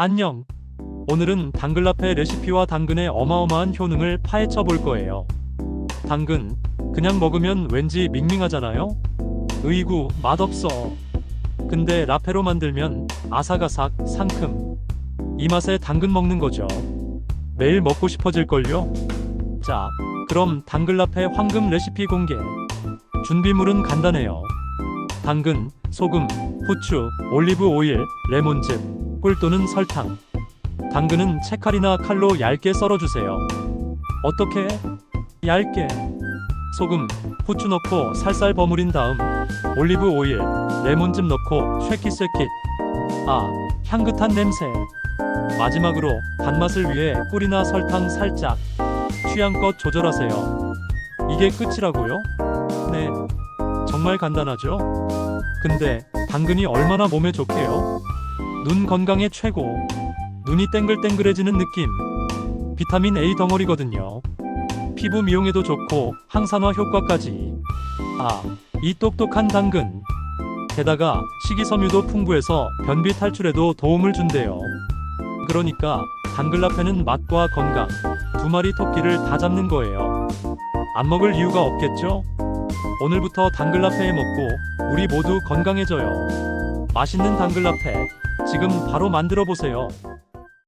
안녕. 오늘은 당근라페 레시피와 당근의 어마어마한 효능을 파헤쳐 볼 거예요. 당근, 그냥 먹으면 왠지 밍밍하잖아요? 으이구, 맛없어. 근데 라페로 만들면 아삭아삭, 상큼. 이 맛에 당근 먹는 거죠. 매일 먹고 싶어질걸요? 자, 그럼 당근라페 황금 레시피 공개. 준비물은 간단해요. 당근, 소금, 후추, 올리브 오일, 레몬즙, 꿀 또는 설탕. 당근은 채칼이나 칼로 얇게 썰어주세요. 어떻게? 얇게. 소금, 후추 넣고 살살 버무린 다음 올리브 오일, 레몬즙 넣고 쉐킷쉐킷. 아, 향긋한 냄새. 마지막으로 단맛을 위해 꿀이나 설탕 살짝. 취향껏 조절하세요. 이게 끝이라고요? 네. 정말 간단하죠? 근데 당근이 얼마나 몸에 좋게요? 눈 건강에 최고. 눈이 땡글땡글해지는 느낌. 비타민 A 덩어리거든요. 피부 미용에도 좋고 항산화 효과까지. 아, 이 똑똑한 당근. 게다가 식이섬유도 풍부해서 변비 탈출에도 도움을 준대요. 그러니까 당근라페는 맛과 건강 두 마리 토끼를 다 잡는 거예요. 안 먹을 이유가 없겠죠? 오늘부터 당근라페 먹고 우리 모두 건강해져요. 맛있는 당근 라페 지금 바로 만들어 보세요.